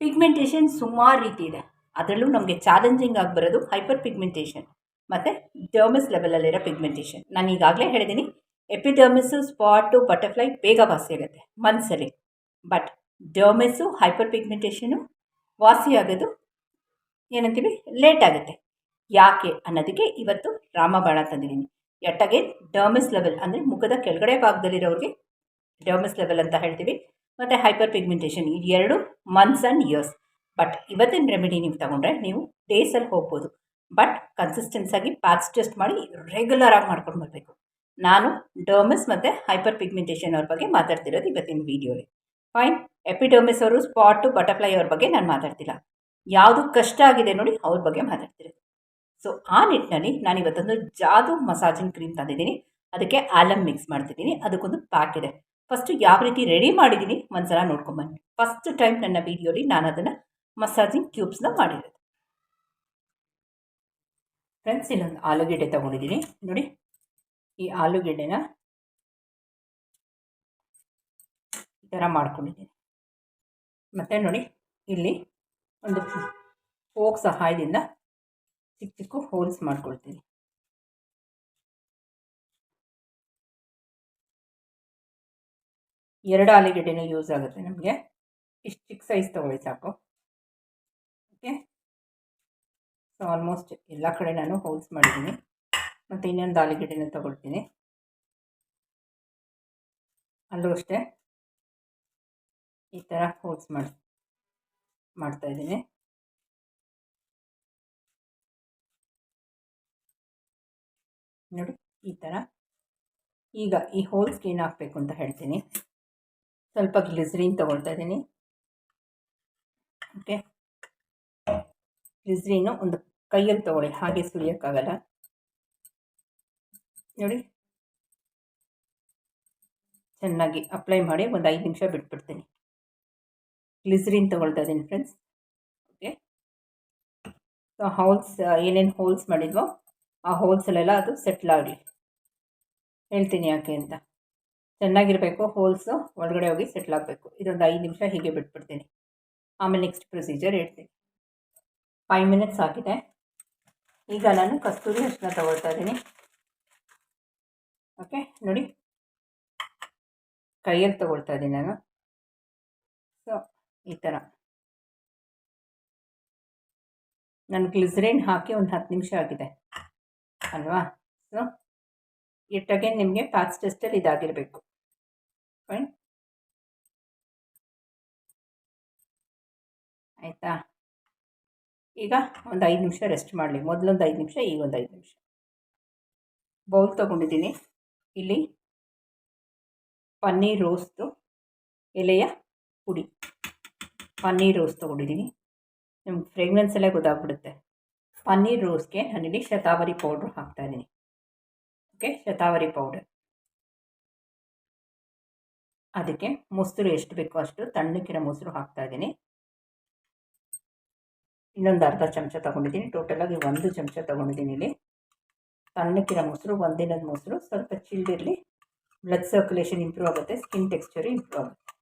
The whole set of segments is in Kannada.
ಪಿಗ್ಮೆಂಟೇಷನ್ ಸುಮಾರು ರೀತಿ ಇದೆ. ಅದರಲ್ಲೂ ನಮಗೆ ಚಾಲೆಂಜಿಂಗ್ ಆಗಿ ಬರೋದು ಹೈಪರ್ ಪಿಗ್ಮೆಂಟೇಷನ್ ಮತ್ತು ಡರ್ಮಸ್ ಲೆವೆಲಲ್ಲಿರೋ ಪಿಗ್ಮೆಂಟೇಷನ್ ನಾನು ಈಗಾಗಲೇ ಹೇಳಿದ್ದೀನಿ ಎಪಿಡರ್ಮಿಸು ಸ್ಪಾಟು ಬಟರ್ಫ್ಲೈ ಬೇಗ ವಾಸಿ ಆಗುತ್ತೆ ಮನಸ್ಸಲ್ಲಿ ಬಟ್ ಡರ್ಮಿಸು ಹೈಪರ್ ಪಿಗ್ಮೆಂಟೇಷನು ವಾಸಿ ಆಗೋದು ಏನಂತೀವಿ ಲೇಟ್ ಆಗುತ್ತೆ. ಯಾಕೆ ಅನ್ನೋದಕ್ಕೆ ಇವತ್ತು ರಾಮಬಾಣ ತಂದಿದ್ದೀನಿ. ಎಟ್ಟಗೆ ಡರ್ಮಿಸ್ ಲೆವೆಲ್ ಅಂದರೆ ಮುಖದ ಕೆಳಗಡೆ ಭಾಗದಲ್ಲಿರೋರಿಗೆ ಡರ್ಮಿಸ್ ಲೆವೆಲ್ ಅಂತ ಹೇಳ್ತೀವಿ. ಮತ್ತು ಹೈಪರ್ ಪಿಗ್ಮೆಂಟೇಷನ್ ಈ ಎರಡು ಮಂತ್ಸ್ ಆ್ಯಂಡ್ ಇಯರ್ಸ್ ಬಟ್ ಇವತ್ತಿನ ರೆಮಿಡಿ ನೀವು ತಗೊಂಡ್ರೆ ನೀವು ಡೇಸಲ್ಲಿ ಹೋಗ್ಬೋದು. ಬಟ್ ಕನ್ಸಿಸ್ಟೆನ್ಸ್ ಆಗಿ ಪ್ಯಾಕ್ಸ್ ಟೆಸ್ಟ್ ಮಾಡಿ ರೆಗ್ಯುಲರ್ ಆಗಿ ಮಾಡ್ಕೊಂಡು ಬರಬೇಕು. ನಾನು ಡರ್ಮಿಸ್ ಮತ್ತು ಹೈಪರ್ ಪಿಗ್ಮೆಂಟೇಷನ್ ಅವ್ರ ಬಗ್ಗೆ ಮಾತಾಡ್ತಿರೋದು ಇವತ್ತಿನ ವೀಡಿಯೋಲಿ ಫೈನ್ ಎಪಿಡರ್ಮಿಸ್ ಅವರು ಸ್ಪಾಟು ಬಟರ್ಫ್ಲೈ ಅವ್ರ ಬಗ್ಗೆ ನಾನು ಮಾತಾಡ್ತಿಲ್ಲ. ಯಾವುದು ಕಷ್ಟ ಆಗಿದೆ ನೋಡಿ ಅವ್ರ ಬಗ್ಗೆ ಮಾತಾಡ್ತಿರೋದು. ಸೊ ಆ ನಿಟ್ಟಿನಲ್ಲಿ ನಾನು ಇವತ್ತೊಂದು ಜಾದು ಮಸಾಜಿಂಗ್ ಕ್ರೀಮ್ ತಂದಿದ್ದೀನಿ. ಅದಕ್ಕೆ ಆಲಮ್ ಮಿಕ್ಸ್ ಮಾಡ್ತಿದ್ದೀನಿ. ಅದಕ್ಕೊಂದು ಪ್ಯಾಕ್ ಇದೆ. ಫಸ್ಟು ಯಾವ ರೀತಿ ರೆಡಿ ಮಾಡಿದ್ದೀನಿ ಒಂದ್ಸಲ ನೋಡ್ಕೊಂಬನ್ನಿ ಫಸ್ಟ್ ಟೈಮ್ ನನ್ನ ವೀಡಿಯೋಲಿ ನಾನು ಅದನ್ನು ಮಸಾಜಿಂಗ್ ಕ್ಯೂಬ್ಸ್ನ ಮಾಡಿರೋದು. ಫ್ರೆಂಡ್ಸ್ ಇಲ್ಲೊಂದು ಆಲೂಗೆಡ್ಡೆ ತೊಗೊಂಡಿದ್ದೀನಿ. ನೋಡಿ, ಈ ಆಲೂಗೆಡ್ಡೆನ ಈ ಥರ ಮಾಡ್ಕೊಂಡಿದ್ದೀನಿ. ಮತ್ತು ನೋಡಿ, ಇಲ್ಲಿ ಒಂದು ಫೋಕ್ ಸಹಾಯದಿಂದ ಚಿಕ್ಕ ಚಿಕ್ಕ ಹೋಲ್ಸ್ ಮಾಡ್ಕೊಳ್ತೀನಿ. ಎರಡು ಆಲೂಗಡ್ಡೆನೂ ಯೂಸ್ ಆಗುತ್ತೆ ನಮಗೆ. ಇಷ್ಟು ಚಿಕ್ಕ ಸೈಜ್ ತೊಗೊಳ್ಳಿ ಸಾಕು. ಓಕೆ ಸೊ ಆಲ್ಮೋಸ್ಟ್ ಎಲ್ಲ ಕಡೆ ನಾನು ಹೋಲ್ಸ್ ಮಾಡಿದ್ದೀನಿ. ಮತ್ತು ಇನ್ನೊಂದು ಆಲೂಗಡ್ಡೆನ ತೊಗೊಳ್ತೀನಿ. ಅಲ್ಲೂ ಅಷ್ಟೇ. ಈ ಥರ ಹೋಲ್ಸ್ ಮಾಡಿ ಮಾಡ್ತಾಯಿದ್ದೀನಿ ನೋಡಿ, ಈ ಥರ ಈಗ ಈ ಹೋಲ್ಸ್ಗೆ ಏನು ಹಾಕಬೇಕು ಅಂತ ಹೇಳ್ತೀನಿ. ಸ್ವಲ್ಪ ಗ್ಲಿಸ್ರಿನ್ ತೊಗೊಳ್ತಾ ಇದ್ದೀನಿ. ಓಕೆ. ಗ್ಲಿಸ್ರೀನು ಒಂದು ಕೈಯಲ್ಲಿ ತೊಗೊಳ್ಳಿ, ಹಾಗೆ ಸುಳಿಯೋಕ್ಕಾಗಲ್ಲ ನೋಡಿ. ಚೆನ್ನಾಗಿ ಅಪ್ಲೈ ಮಾಡಿ ಒಂದು ಐದು ನಿಮಿಷ ಬಿಟ್ಬಿಡ್ತೀನಿ. ಗ್ಲಿಸ್ರಿನ್ ತೊಗೊಳ್ತಾ ಇದ್ದೀನಿ ಫ್ರೆಂಡ್ಸ್. ಓಕೆ. ಸೊ ಹೋಲ್ಸ್ ಏನೇನು ಹೋಲ್ಸ್ ಮಾಡಿದ್ವೋ, ಆ ಹೋಲ್ಸಲ್ಲೆಲ್ಲ ಅದು ಸೆಟ್ಲ್ ಆಗಲಿ. ಹೇಳ್ತೀನಿ ಯಾಕೆ ಅಂತ. ಚೆನ್ನಾಗಿರಬೇಕು ಹೋಲ್ಸು ಒಳಗಡೆ ಹೋಗಿ ಸೆಟ್ಲ್ ಆಗಬೇಕು. ಇದೊಂದು ಐದು ನಿಮಿಷ ಹೀಗೆ ಬಿಟ್ಬಿಡ್ತೀನಿ. ಆಮೇಲೆ ನೆಕ್ಸ್ಟ್ ಪ್ರೊಸೀಜರ್ ಹೇಳ್ತೀನಿ. ಫೈವ್ ಮಿನಿಟ್ಸ್ ಆಗಿದೆ. ಈಗ ನಾನು ಕಸ್ತೂರಿ ಅರಿಶಿನ ತಗೊಳ್ತಾ ಇದ್ದೀನಿ. ಓಕೆ ನೋಡಿ. ಕೈಯಲ್ಲಿ ತಗೊಳ್ತಾ ಇದ್ದೀನಿ ನಾನು. ಸೊ ಈ ಥರ ನಾನು ಗ್ಲಿಸರಿನ್ ಹಾಕಿ ಒಂದು ಹತ್ತು ನಿಮಿಷ ಆಗಿದೆ. ಅಲ್ವಾ? ಸೊ ಇಟ್ಟಾಗೆ ನಿಮಗೆ ಪ್ಯಾಚ್ ಟೆಸ್ಟಲ್ಲಿ ಇದಾಗಿರಬೇಕು. ಫೈನ್ ಆಯಿತಾ? ಈಗ ಒಂದು ಐದು ನಿಮಿಷ ರೆಸ್ಟ್ ಮಾಡಲಿ. ಮೊದಲೊಂದು ಐದು ನಿಮಿಷ ಈಗ ಒಂದು ಐದು ನಿಮಿಷ. ಬೌಲ್ ತೊಗೊಂಡಿದ್ದೀನಿ. ಇಲ್ಲಿ ಪನ್ನೀರ್ ರೋಸ್ತು ಎಲೆಯ ಪುಡಿ. ಪನ್ನೀರ್ ರೋಸ್ ತೊಗೊಂಡಿದ್ದೀನಿ. ನಿಮ್ಗೆ ಎಲ್ಲ ಗೊತ್ತಾಗ್ಬಿಡುತ್ತೆ. ಪನ್ನೀರ್ ರೋಸ್ಗೆ ನಾನಿಲ್ಲಿ ಶತಾವರಿ ಪೌಡ್ರ್ ಹಾಕ್ತಾಯಿದ್ದೀನಿ ಓಕೆ ಶತಾವರಿ ಪೌಡರ್ ಅದಕ್ಕೆ ಮೊಸರು ಎಷ್ಟು ಬೇಕೋ ಅಷ್ಟು ತಣ್ಣಕ್ಕಿರೋ ಮೊಸರು ಹಾಕ್ತಾ ಇದ್ದೀನಿ. ಇನ್ನೊಂದು ಅರ್ಧ ಚಮಚ ತೊಗೊಂಡಿದ್ದೀನಿ. ಟೋಟಲಾಗಿ ಒಂದು ಚಮಚ ತೊಗೊಂಡಿದ್ದೀನಿ ಇಲ್ಲಿ. ತಣ್ಣಕ್ಕಿರೋ ಮೊಸರು, ಒಂದಿನದ ಮೊಸರು, ಸ್ವಲ್ಪ ಚಿಲ್ಡಿರಲಿ ಬ್ಲಡ್ ಸರ್ಕ್ಯುಲೇಷನ್ ಇಂಪ್ರೂವ್ ಆಗುತ್ತೆ ಸ್ಕಿನ್ ಟೆಕ್ಸ್ಚರ್ ಇಂಪ್ರೂವ್ ಆಗುತ್ತೆ.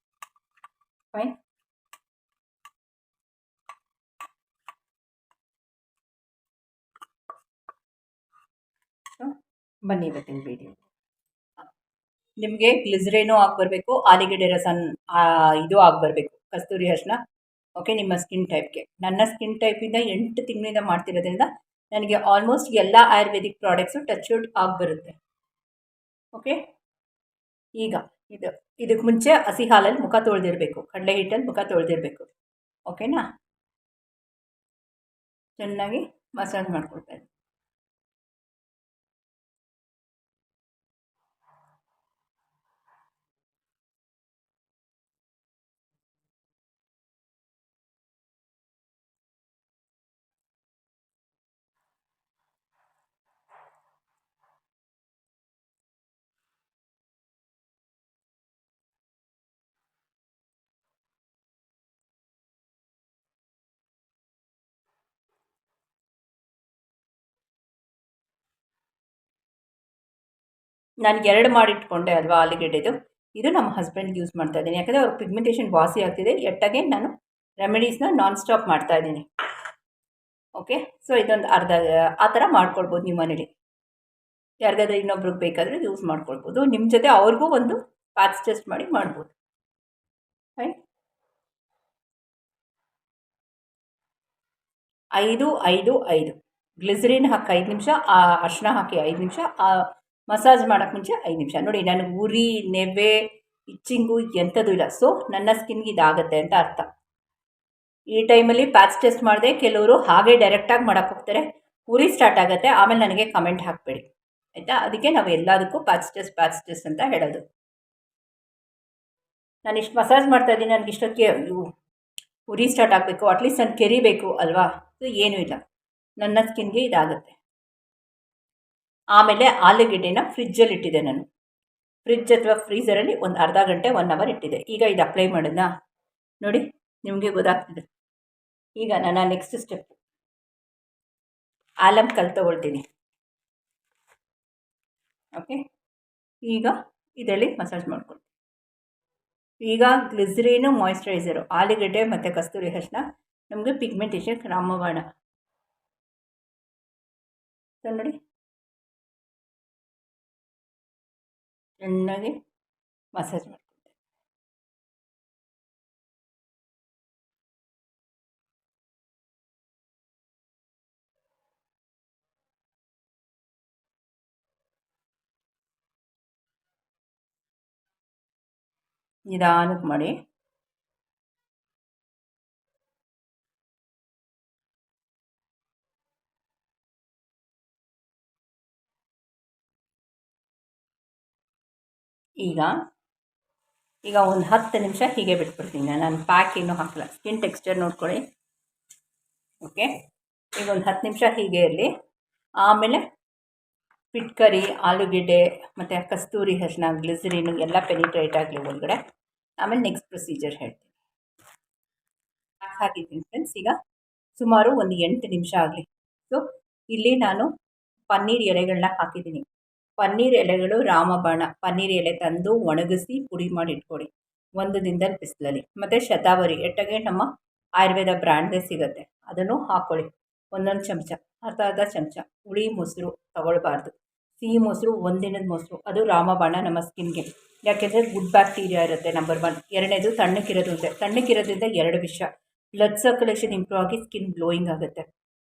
ಫೈನ್ ಬನ್ನಿ ಇವತ್ತಿನ ವೀಡಿಯೋ ನಿಮಗೆ ಗ್ಲಿಸ್ರೇನು ಆಗಿ ಬರಬೇಕು ಆಲಿಗೆಡ್ಡೆ ರಸನ್ ಇದು ಆಗಿ ಬರಬೇಕು ಕಸ್ತೂರಿ ಅರಿಶಿನ. ಓಕೆ ನಿಮ್ಮ ಸ್ಕಿನ್ ಟೈಪ್ಗೆ ನನ್ನ ಸ್ಕಿನ್ ಟೈಪಿಂದ ಎಂಟು ತಿಂಗಳಿಂದ ಮಾಡ್ತಿರೋದ್ರಿಂದ ನನಗೆ ಆಲ್ಮೋಸ್ಟ್ ಎಲ್ಲ ಆಯುರ್ವೇದಿಕ್ ಪ್ರಾಡಕ್ಟ್ಸು ಟಚ್ ಔಟ್ ಆಗಿ ಬರುತ್ತೆ ಓಕೆ ಈಗ ಇದು ಇದಕ್ಕೆ ಮುಂಚೆ ಹಸಿ ಹಾಲಲ್ಲಿ ಮುಖ ತೊಳೆದಿರಬೇಕು, ಕಡಲೆ ಹಿಟ್ಟಲ್ಲಿ ಮುಖ ತೊಳೆದಿರಬೇಕು. ಓಕೆನಾ ಚೆನ್ನಾಗಿ ಮಸಾಜ್ ಮಾಡ್ಕೊಳ್ತಾ ನಾನು ಎರಡು ಮಾಡಿಟ್ಕೊಂಡೆ ಅಲ್ವಾ ಆಲೂಗೆಡ್ಡೆದು. ಇದು ನಮ್ಮ ಹಸ್ಬೆಂಡ್ಗೆ ಯೂಸ್ ಮಾಡ್ತಾ ಇದ್ದೀನಿ. ಯಾಕಂದರೆ ಅವ್ರ ಪಿಗ್ಮೆಂಟೇಷನ್ ವಾಸಿ ಆಗ್ತಿದೆ. ಎಟ್ಟಾಗೆ ನಾನು ರೆಮಿಡೀಸ್ನ ನಾನ್ ಸ್ಟಾಪ್ ಮಾಡ್ತಾ ಇದ್ದೀನಿ. ಓಕೆ ಸೊ ಇದೊಂದು ಅರ್ಧ, ಆ ಥರ ಮಾಡ್ಕೊಳ್ಬೋದು ನಿಮ್ಮ ಮನೇಲಿ. ಯಾರಿಗಾದ್ರೂ ಇನ್ನೊಬ್ರಿಗೆ ಬೇಕಾದರೆ ಯೂಸ್ ಮಾಡ್ಕೊಳ್ಬೋದು. ನಿಮ್ಮ ಜೊತೆ ಅವ್ರಿಗೂ ಒಂದು ಪ್ಯಾಚ್ ಟೆಸ್ಟ್ ಮಾಡಿ ಮಾಡ್ಬೋದು. ರೈಟ್ ಐದು ಐದು ಐದು. ಗ್ಲಿಸರಿನ್ ಹಾಕಿ ಐದು ನಿಮಿಷ, ಆ ಅರ್ಶಿನ ಹಾಕಿ ಐದು ನಿಮಿಷ ಮಸಾಜ್ ಮಾಡೋಕ್ಕೆ ಮುಂಚೆ ಐದು ನಿಮಿಷ. ನೋಡಿ ನನಗೆ ಉರಿ, ನೆವೆ, ಇಚ್ಚಿಂಗು ಎಂಥದ್ದು ಇಲ್ಲ. ಸೊ ನನ್ನ ಸ್ಕಿನ್ಗೆ ಇದಾಗುತ್ತೆ ಅಂತ ಅರ್ಥ. ಈ ಟೈಮಲ್ಲಿ ಪ್ಯಾಚ್ ಟೆಸ್ಟ್ ಮಾಡಿದೆ ಕೆಲವರು ಹಾಗೆ ಡೈರೆಕ್ಟಾಗಿ ಮಾಡೋಕ್ಕೆ ಹೋಗ್ತಾರೆ. ಉರಿ ಸ್ಟಾರ್ಟ್ ಆಗುತ್ತೆ. ಆಮೇಲೆ ನನಗೆ ಕಮೆಂಟ್ ಹಾಕಬೇಡಿ. ಆಯಿತಾ? ಅದಕ್ಕೆ ನಾವು ಎಲ್ಲದಕ್ಕೂ ಪ್ಯಾಚ್ ಟೆಸ್ಟ್ ಪ್ಯಾಚ್ ಟೆಸ್ಟ್ ಅಂತ ಹೇಳೋದು. ನಾನು ಇಷ್ಟು ಮಸಾಜ್ ಮಾಡ್ತಾ ಇದ್ದೀನಿ. ನನಗೆ ಇಷ್ಟೊತ್ತಿಗೆ ಉರಿ ಸ್ಟಾರ್ಟ್ ಆಗಬೇಕು. ಅಟ್ಲೀಸ್ಟ್ ನಾನು ಕೆರಿಬೇಕು ಅಲ್ವಾ? ಸೊ ಏನೂ ಇಲ್ಲ. ನನ್ನ ಸ್ಕಿನ್ಗೆ ಇದಾಗುತ್ತೆ. ಆಮೇಲೆ ಆಲೂಗೆಡ್ಡೆನ ಫ್ರಿಜ್ಜಲ್ಲಿ ಇಟ್ಟಿದ್ದೆ ನಾನು. ಫ್ರಿಜ್ ಅಥವಾ ಫ್ರೀಸರಲ್ಲಿ ಒಂದು ಅರ್ಧ ಗಂಟೆ ಒನ್ ಅವರ್ ಇಟ್ಟಿದ್ದೆ. ಈಗ ಇದು ಅಪ್ಲೈ ಮಾಡಿದ್ನಾ ನೋಡಿ, ನಿಮಗೆ ಗೊತ್ತಾಗ್ತಿದೆ. ಈಗ ನಾನು ನೆಕ್ಸ್ಟ್ ಸ್ಟೆಪ್ ಆಲಮ್ ಕಲ್ ತೊಗೊಳ್ತೀನಿ. ಓಕೆ ಈಗ ಇದರಲ್ಲಿ ಮಸಾಜ್ ಮಾಡ್ಕೊಳ್ತೀನಿ. ಈಗ ಗ್ಲಿಸ್ರೀನು ಮಾಯಿಶ್ಚರೈಸರು ಆಲೂಗಡ್ಡೆ ಮತ್ತು ಕಸ್ತೂರಿ ಅರಿಶಿನ ನಮಗೆ ಪಿಗ್ಮೆಂಟೇಷನ್ ರಾಮಬಾಣ. ನೋಡಿ ಚೆನ್ನಾಗಿ ಮಸಾಜ್ ಮಾಡ್ಕೊಳ್ತೀನಿ ನಿಧಾನಕ್ಕೆ ಮಾಡಿ ಈಗ ಈಗ ಒಂದು ಹತ್ತು ನಿಮಿಷ ಹೀಗೆ ಬಿಟ್ಬಿಡ್ತೀನಿ ನಾನು. ಪ್ಯಾಕ್ ಇನ್ನು ಹಾಕಲ್ಲ. ಸ್ಕಿನ್ ಟೆಕ್ಸ್ಚರ್ ನೋಡ್ಕೊಳ್ಳಿ. ಓಕೆ ಈಗ ಒಂದು ಹತ್ತು ನಿಮಿಷ ಹೀಗೆ ಇರಲಿ. ಆಮೇಲೆ ಪಿಟ್ಕರಿ, ಆಲೂಗೆಡ್ಡೆ, ಮತ್ತು ಕಸ್ತೂರಿ ಹಸನ ಗ್ಲಿಸರಿನು ಎಲ್ಲ ಪೆನಿಟ್ರೇಟ್ ಆಗಲಿ ಒಳಗಡೆ. ಆಮೇಲೆ ನೆಕ್ಸ್ಟ್ ಪ್ರೊಸೀಜರ್ ಹೇಳ್ತೀನಿ. ಹಾಕಿದ್ದೀನಿ ಫ್ರೆಂಡ್ಸ್ ಈಗ ಸುಮಾರು ಒಂದು ಎಂಟು ನಿಮಿಷ ಆಗಲಿ. ಸೊ ಇಲ್ಲಿ ನಾನು ಪನ್ನೀರ್ ಎಲೆಗಳನ್ನ ಹಾಕಿದ್ದೀನಿ. ಪನ್ನೀರ್ ಎಲೆಗಳು ರಾಮಬಾಣ. ಪನ್ನೀರ್ ಎಲೆ ತಂದು ಒಣಗಿಸಿ ಪುಡಿ ಮಾಡಿ ಇಟ್ಕೊಡಿ. ಒಂದು ದಿನದಲ್ಲಿ ಬಿಸಿಲಲ್ಲಿ. ಮತ್ತು ಶತಾವರಿ, ಎಟ್ಟಗೆ ನಮ್ಮ ಆಯುರ್ವೇದ ಬ್ರ್ಯಾಂಡ್ದೇ ಸಿಗುತ್ತೆ. ಅದನ್ನು ಹಾಕ್ಕೊಳ್ಳಿ. ಒಂದೊಂದು ಚಮಚ, ಅರ್ಧ ಅರ್ಧ ಚಮಚ. ಹುಳಿ, ಮೊಸರು ತಗೊಳ್ಬಾರ್ದು. ಸಿಹಿ ಮೊಸರು, ಒಂದಿನದ ಮೊಸರು. ಅದು ರಾಮಬಾಣ ನಮ್ಮ ಸ್ಕಿನ್ಗೆ. ಯಾಕೆಂದರೆ ಗುಡ್ ಬ್ಯಾಕ್ಟೀರಿಯಾ ಇರುತ್ತೆ ನಂಬರ್ ಒನ್ ಎರಡನೇದು ತಣ್ಣಕ್ಕಿರೋದು ಅಂತೆ ತಣ್ಣಕ್ಕಿರೋದ್ರಿಂದ ಎರಡು ವಿಷಯ ಬ್ಲಡ್ ಸರ್ಕ್ಯುಲೇಷನ್ ಇಂಪ್ರೂವ್ ಆಗಿ ಸ್ಕಿನ್ ಗ್ಲೋಯಿಂಗ್ ಆಗುತ್ತೆ.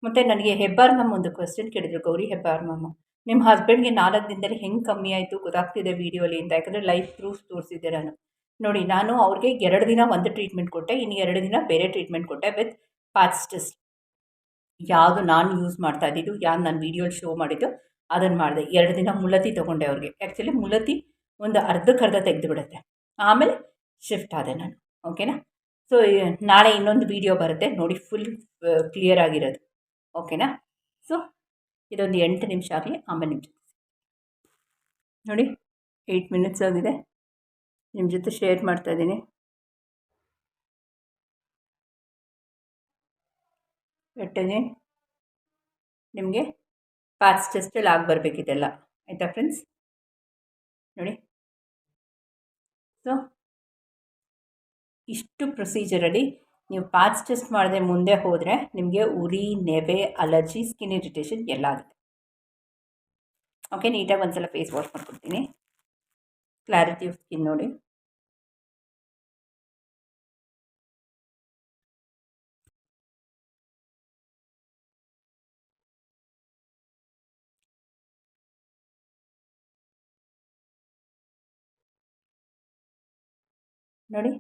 ಮತ್ತು ನನಗೆ ಹೆಬ್ಬಾರ್ ಮ್ಯಾಮ್ ಒಂದು ಕ್ವೆಶ್ಚನ್ ಕೇಳಿದರು. ಗೌರಿ ಹೆಬ್ಬಾರ್ ಮ್ಯಾಮ್. ನಿಮ್ಮ ಹಸ್ಬೆಂಡ್ಗೆ ನಾಲ್ಕು ದಿನದಲ್ಲಿ ಹೆಂಗೆ ಕಮ್ಮಿ ಆಯಿತು ಗೊತ್ತಾಗ್ತಿದೆ ವೀಡಿಯೋಲಿ ಅಂತ. ಯಾಕಂದರೆ ಲೈಫ್ ಪ್ರೂಫ್ ತೋರಿಸಿದ್ದೆ ನಾನು. ನೋಡಿ, ನಾನು ಅವ್ರಿಗೆ ಎರಡು ದಿನ ಒಂದು ಟ್ರೀಟ್ಮೆಂಟ್ ಕೊಟ್ಟೆ, ಇನ್ನು ಎರಡು ದಿನ ಬೇರೆ ಟ್ರೀಟ್ಮೆಂಟ್ ಕೊಟ್ಟೆ ವಿತ್ ಪ್ಯಾಚ್ ಟೆಸ್ಟ್ ಯಾವುದು ನಾನು ಯೂಸ್ ಮಾಡ್ತಾ ಇದ್ದಿದ್ದು, ಯಾವ್ದು ನಾನು ವೀಡಿಯೋಲಿ ಶೋ ಮಾಡಿದ್ದು ಅದನ್ನು ಮಾಡಿದೆ. ಎರಡು ದಿನ ಮುಲತಿ ತೊಗೊಂಡೆ ಅವ್ರಿಗೆ. ಆ್ಯಕ್ಚುಲಿ ಮುಲತಿ ಒಂದು ಅರ್ಧಕ್ಕರ್ಧ ತೆಗೆದು ಬಿಡುತ್ತೆ ಆಮೇಲೆ ಶಿಫ್ಟ್ ಆದೆ ನಾನು. ಓಕೆನಾ ಸೊ ನಾಳೆ ಇನ್ನೊಂದು ವೀಡಿಯೋ ಬರುತ್ತೆ. ನೋಡಿ ಫುಲ್ ಕ್ಲಿಯರ್ ಆಗಿರೋದು. ಓಕೆನಾ ಸೊ ಇದೊಂದು ಎಂಟು ನಿಮಿಷ ಆಗಲಿ, ಆಮೇಲೆ ನಿಮ್ಮ ಜೊತೆ ನೋಡಿ ಏಯ್ಟ್ ಮಿನಿಟ್ಸ್ ಆಗಿದೆ. ನಿಮ್ಮ ಜೊತೆ ಶೇರ್ ಮಾಡ್ತಾ ಮಾಡ್ತಾಯಿದ್ದೀನಿ ಒಟ್ಟಿಗೆ ನಿಮಗೆ ಫಾಸ್ಟೆಸ್ಟಲ್ಲಿ ಟೆಸ್ಟಲ್ಲಿ ಆಗಿ ಬರಬೇಕಿದೆಲ್ಲ ಆಯಿತಾ ಫ್ರೆಂಡ್ಸ್ ನೋಡಿ. ಸೊ ಇಷ್ಟು ಪ್ರೊಸೀಜರಲ್ಲಿ ನೀವು ಪ್ಯಾಚ್ ಟೆಸ್ಟ್ ಮಾಡದೆ ಮುಂದೆ ಹೋದರೆ ನಿಮಗೆ ಉರಿ, ನೆವೆ ಅಲರ್ಜಿ ಸ್ಕಿನ್ ಇರಿಟೇಷನ್ ಎಲ್ಲ ಆಗುತ್ತೆ. ಓಕೆ ನೀಟಾಗಿ ಒಂದು ಸಲ ಫೇಸ್ ವಾಶ್ ಮಾಡ್ಕೊಡ್ತೀನಿ. ಕ್ಲಾರಿಟಿ ಆಫ್ ಸ್ಕಿನ್ ನೋಡಿ. ನೋಡಿ.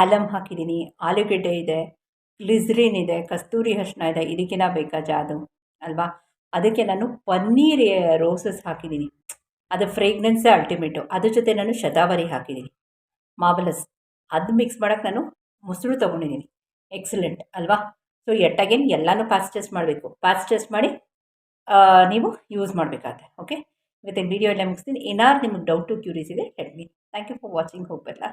ಆಲಮ್ ಹಾಕಿದ್ದೀನಿ ಆಲೂಗೆಡ್ಡೆ ಇದೆ ಗ್ಲಿಸ್ರಿನ್ ಇದೆ, ಕಸ್ತೂರಿ ಅರಿಶಿನ ಇದೆ ಇದಕ್ಕಿನ ಬೇಕಾ ಜಾದು, ಅಲ್ವಾ? ಅದಕ್ಕೆ ನಾನು ಪನ್ನೀರ್ ರೋಸಸ್ ಹಾಕಿದ್ದೀನಿ ಅದು ಫ್ರೇಗ್ನೆನ್ಸೇ ಅಲ್ಟಿಮೇಟು ಅದ್ರ ಜೊತೆ ನಾನು ಶತಾವರಿ ಹಾಕಿದ್ದೀನಿ ಮಾಬಲಸ್ ಅದು ಮಿಕ್ಸ್ ಮಾಡೋಕ್ಕೆ ನಾನು ಮೊಸರು ತೊಗೊಂಡಿದ್ದೀನಿ ಎಕ್ಸಲೆಂಟ್ ಅಲ್ವಾ? ಸೊ ಎಟ್ ಅಗೇನ್ ಎಲ್ಲನೂ ಪಾಸ್ ಟೆಸ್ಟ್ ಮಾಡಬೇಕು. ಟೆಸ್ಟ್ ಮಾಡಿ ನೀವು ಯೂಸ್ ಮಾಡಬೇಕಾಗತ್ತೆ ಓಕೆ ಇವತ್ತಿನ ವೀಡಿಯೋ ಎಲ್ಲ ಮುಗಿಸ್ತೀನಿ. ಏನಾದ್ರು ನಿಮಗೆ ಡೌಟು ಕ್ಯೂರೀಸ್ ಇದೆ ಹೇಳಿ ಥ್ಯಾಂಕ್ ಯು ಫಾರ್ ವಾಚಿಂಗ್ ಹೋಗ್ಬಲ್ಲ